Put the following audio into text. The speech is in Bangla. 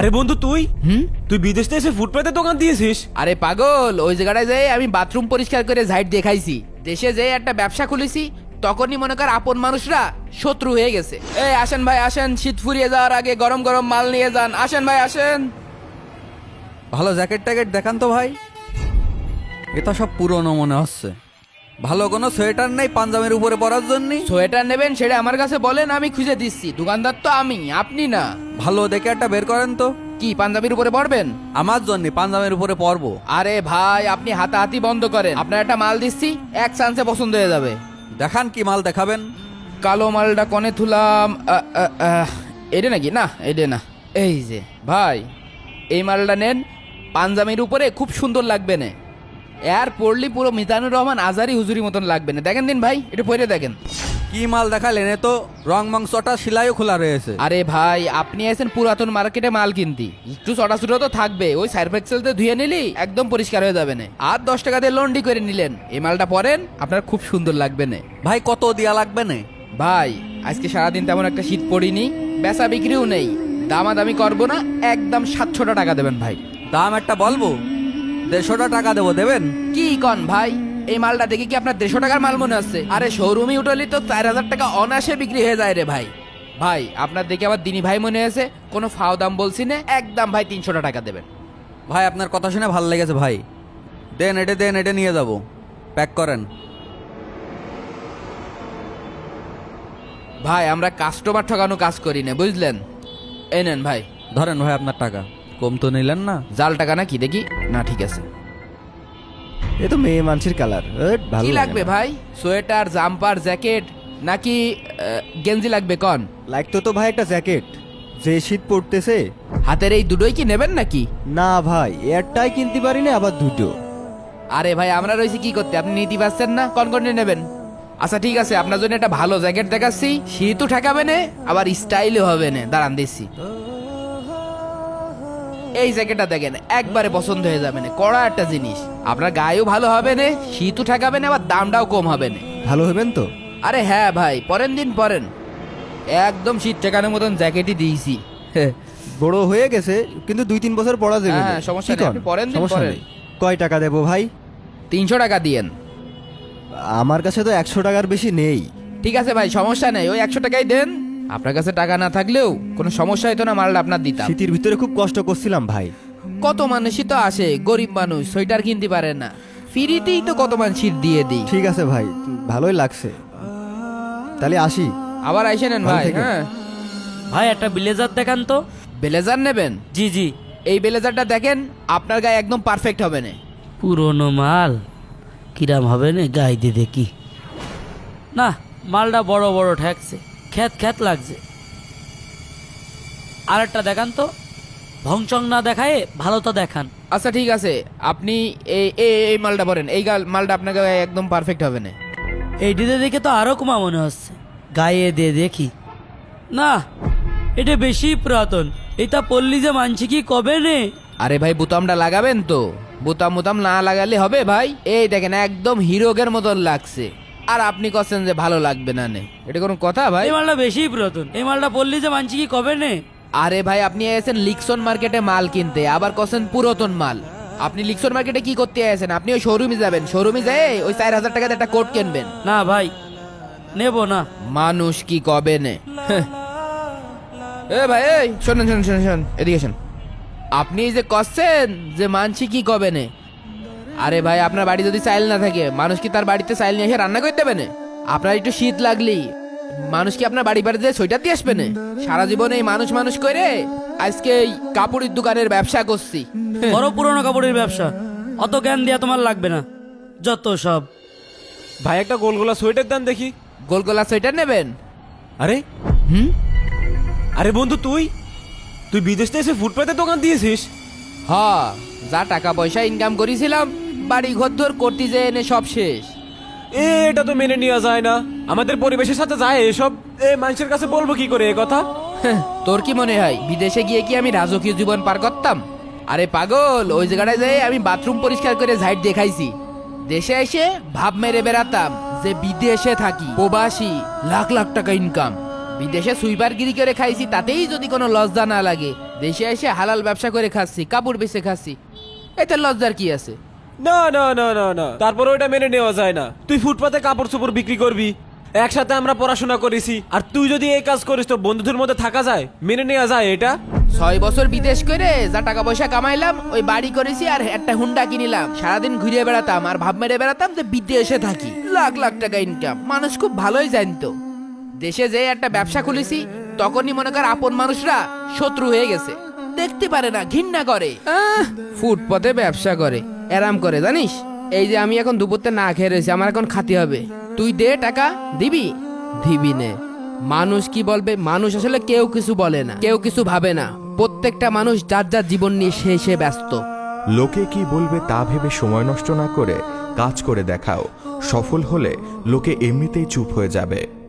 আরে বন্ধু তুই? হুম? তুই বিদেশ থেকে এসে ফুটপাতে দোকান দিয়েছিস? আরে পাগল ওই জায়গাটায় যেয়ে আমি বাথরুম পরিষ্কার করে ঝাইট দেখাইছি দেশে যে একটা ব্যবসা খুলেছি তখনই মনে কর আপন মানুষরা শত্রু হয়ে গেছে। এই আসেন ভাই আসেন শীত ফুরিয়ে যাওয়ার আগে গরম গরম মাল নিয়ে যান। আসেন ভাই আসেন। ভালো জ্যাকেট ট্যাকেট দেখান তো ভাই। এটা সব পুরনো মনে হচ্ছে। ভালো কোনো সোয়েটার নেই পাঞ্জাবের উপরে পরার জন্য? সোয়েটার নেবেন সেটা আমার কাছে বলেন আমি খুঁজে দিচ্ছি। দোকানদার তো আমি আপনি না। ভালো দেখে একটা বের করেন তো। কি পাঞ্জাবির উপরে পড়বেন? আমার জন্য পাঞ্জাবের উপরে পরবো আরে ভাই আপনি হাতাহাতি বন্ধ করেন। আপনার একটা মাল দিচ্ছি এক চান্সে পছন্দ হয়ে যাবে। দেখান কি মাল দেখাবেন। কালো মালটা কনে থুলাম এটা নাকি? না এটা না। এই যে ভাই এই মালটা নেন পাঞ্জাবির উপরে খুব সুন্দর লাগবে না। এর পড়লি পুরো মিতানুর রহমান আজারি হুজুরি মতন লাগবে না। দেখেন দিন ভাই এটা পরে দেখেন। কি মাল দেখালেন? এ তো রং মাংসটা সিলাইও খোলা রয়েছে। আরে ভাই আপনি আছেন পুরাতন মার্কেটে মাল কিনতি। একটু চটা চুটো তো থাকবে। ওই সার্ফ এক্সেলতে ধুয়ে নিলি একদম পরিষ্কার হয়ে যাবে না। আর দশ টাকা দিয়ে লন্ডি করে নিলেন। এই মালটা পরেন আপনার খুব সুন্দর লাগবে না। ভাই কত দিয়া লাগবে না? ভাই আজকে সারাদিন তেমন একটা শীত পড়িনি বেচা বিক্রিও নেই। দামাদামি করব না একদম সাতশোটা টাকা দেবেন ভাই। দাম একটা বলব? দেড়শোটা টাকা দেবো দেবেন? কি কন ভাই? এই মালটা দেখে কি আপনার দেড়শো টাকার মাল মনে হচ্ছে আরে শোরুমে উঠলি তো চার হাজার টাকা অনায়াসে বিক্রি হয়ে যায় রে ভাই। ভাই আপনার দেখে আবার দিনী ভাই মনে হয়েছে কোনো ফাও দাম বলছি না? একদম ভাই তিনশোটা টাকা দেবেন। ভাই আপনার কথা শুনে ভালো লেগেছে ভাই। দেন এটে দেন এটে নিয়ে যাব। প্যাক করেন। ভাই আমরা কাস্টমার ঠকানো কাজ করি না বুঝলেন? এই নেন ভাই। ধরেন ভাই আপনার টাকা। কম তো নিলেন না। জাল টাকা নাকি? দেখি। না ঠিক আছে। এ তো মেয়ে মানুষের কালার ভালো কি লাগবে ভাই? সোয়েটার জাম্পার জ্যাকেট নাকি আহ, গেঞ্জি লাগবে? কন। লাগতো তো ভাই একটা জ্যাকেট। যে শীত পড়তেছে। হাতের এই দুটোই কি নেবেন নাকি? না ভাই একটাই কিনতে পারি না আবার দুটো। আরে ভাই আমরা রয়েছি কি করতে? আপনি নিতে পারছেন না? কন কন নেবেন? আচ্ছা ঠিক আছে আপনার জন্য একটা ভালো জ্যাকেট দেখাচ্ছি। শীতও ঠেকাবে না আবার স্টাইলও হবে না। দাঁড়ান দিচ্ছি এই জ্যাকেটটা দেখেন একবারে পছন্দ হয়ে যাবে না কড়া একটা জিনিস। আপনার গায়েও ভালো হবে না শীতও ঠেকাবে না আবার দামটাও কম হবে না। ভালো হবেন তো? আরে হ্যাঁ ভাই পরেন দিন পরেন। একদম শীত ঠেকানোর মতন জ্যাকেটই দিয়েছি। বড় হয়ে গেছে কিন্তু দুই তিন বছর পড়া যাবে হ্যাঁ, সমস্যা নেই, আপনি পরেন দিন, সমস্যা পরেন। নেই। কয় টাকা দেবো ভাই? তিনশো টাকা দিয়েন। আমার কাছে তো একশো টাকার বেশি নেই। ঠিক আছে ভাই সমস্যা নেই ওই একশো টাকাই দেন। আপনার কাছে টাকা না থাকলেও কোনো সমস্যা হতো না মালটা আপনার দিতাম। শীতের ভিতরে খুব কষ্ট করছিলাম ভাই। কত মানুষই তো আসে গরিব মানুষ সোয়েটার কিনতে পারে না। ফ্রিতেই তো কত মানুষ শীত দিয়ে দিই। ঠিক আছে ভাই ভালোই লাগছে। তাহলে আসি। আবার আইসে নেন ভালো ভাই থেকো। হ্যাঁ। ভাই একটা ব্লেজার দেখান তো। ব্লেজার নেবেন? জি জি। এই ব্লেজারটা দেখেন আপনার গায়ে একদম পারফেক্ট হবে না। পুরনো মাল কিরাম হবে না গাই দিয়ে দেখি। না মালটা বড় বড় ঠেকছে। খ্যাত খ্যাত লাগছে। আর একটা দেখান তো। ভংচং না দেখায় ভালো ভালোটা দেখান। আচ্ছা ঠিক আছে। আপনি এই এই- এই মালটা পরেন এই গাল- মালটা আপনাকে একদম পারফেক্ট হবে না। এইটিতে দেখে তো আরও কমা মনে হচ্ছে। গায়ে দিয়ে দেখি। না এটা বেশি পুরাতন। এটা পল্লী যে মানছি কি কবে নে? আরে ভাই বোতামটা লাগাবেন তো। বোতাম বোতাম না লাগালে হবে ভাই? এই দেখেন একদম হিরোগের মতন লাগছে। আর আপনি কছেন যে ভালো লাগবে না নে। এটা কোনো কথা ভাই? এই মালটা বেশি পুরাতন। এই মালটা পল্লী যে মানছি কি কবে নে? আরে ভাই আপনি এসেছেন লিকসন মার্কেটে মাল কিনতে আবার কছেন পুরাতন মাল। আপনি লিকসন মার্কেটে কি করতে আছেন আপনি ওই শোরুমে যাবেন। শোরুমে যেয়ে ওই চার হাজার টাকাতে একটা কোট কিনবেন। না ভাই নেব না। মানুষ কি কবে নে। এ ভাই এই শোনেন শোনেন শোনেন শোনেন এদিকে শোন আপনি এই যে কষছেন যে মানছি কি কবে নে? আরে ভাই আপনার বাড়ি যদি চাইল না থাকে মানুষ কি তার বাড়িতে চাইল নিয়ে এসে রান্না করতে হবে না আপনার একটু শীত লাগলি মানুষ কি আপনার বাড়ি বাড়িতে সোয়েটার দিয়ে আসবে না? সারা জীবন এই মানুষ মানুষ করে আজকে এই কাপড়ের দোকানের ব্যবসা করছি। বড় পুরনো কাপড়ের ব্যবসা। অত জ্ঞান দেওয়া তোমার লাগবে না। যত সব। ভাই একটা গোলগোলা সোয়েটার দেন দেখি। গোলগোলা সোয়েটার নেবেন? আরে? হুম? আরে বন্ধু তুই? তুই বিদেশ থেকে এসে ফুটপাতে দোকান দিয়েছিস? হ যা টাকা পয়সা ইনকাম করেছিলাম বাড়ি ঘর দর করতে যেয়ে এনে সব শেষ। এ এটা তো মেনে নেওয়া যায় না। আমাদের পরিবেশের সাথে যায় এসব। এ মানুষের কাছে বলব কি করে এ কথা? হ্যাঁ, তোর কি মনে হয় বিদেশে গিয়ে কি আমি রাজকীয় জীবন পার করতাম? আরে পাগল ওই জায়গাটায় যেয়ে আমি বাথরুম পরিষ্কার করে ঝাইট দেখাইছি। দেশে এসে ভাব মেরে বেড়াতাম যে বিদেশে থাকি প্রবাসী লাখ লাখ টাকা ইনকাম বিদেশে সুইপারগিরি করে খাইছি তাতেই যদি কোনো লজ্জা না লাগে। দেশে এসে হালাল ব্যবসা করে খাচ্ছি কাপড় বেচে খাচ্ছি। এতে লজ্জার কি আছে? না না না না না। তারপর ওইটা মেনে নেওয়া যায় না। তুই ফুটপাতে কাপড় চোপড় বিক্রি করবি একসাথে আমরা পড়াশোনা করেছি আর তুই যদি এই কাজ করিস তো বন্ধুদের মধ্যে থাকা যায়? মেনে নেওয়া যায় এটা? ছয় বছর বিদেশ করে যা টাকা পয়সা কামাইলাম ওই বাড়ি করেছি আর একটা হুন্ডা কিনিলাম। সারাদিন ঘুরে বেড়াতাম আর ভাব মেরে বেড়াতাম যে বিদেশে থাকি। লাখ লাখ টাকা ইনকাম মানুষ খুব ভালোই জানতো। দেশে যে একটা ব্যবসা খুলেছি তখনই মনে কর আপন মানুষরা শত্রু হয়ে গেছে। দেখতে পারে না ঘৃণা করে। আহ, ফুটপথে ব্যবসা করে। এরাম করে, জানিস? এই যে আমি এখন দুপুরতে না খেয়ে রয়েছি, আমার এখন খাতে হবে। তুই দে টাকা, দিবি? দিবি নে। মানুষ কি বলবে? মানুষ আসলে কেউ কিছু বলে না, কেউ কিছু ভাবে না। প্রত্যেকটা মানুষ যার যার জীবন নিয়ে সে সে ব্যস্ত। লোকে কি বলবে তা ভেবে সময় নষ্ট না করে কাজ করে দেখাও। সফল হলে লোকে এমনিতেই চুপ হয়ে যাবে।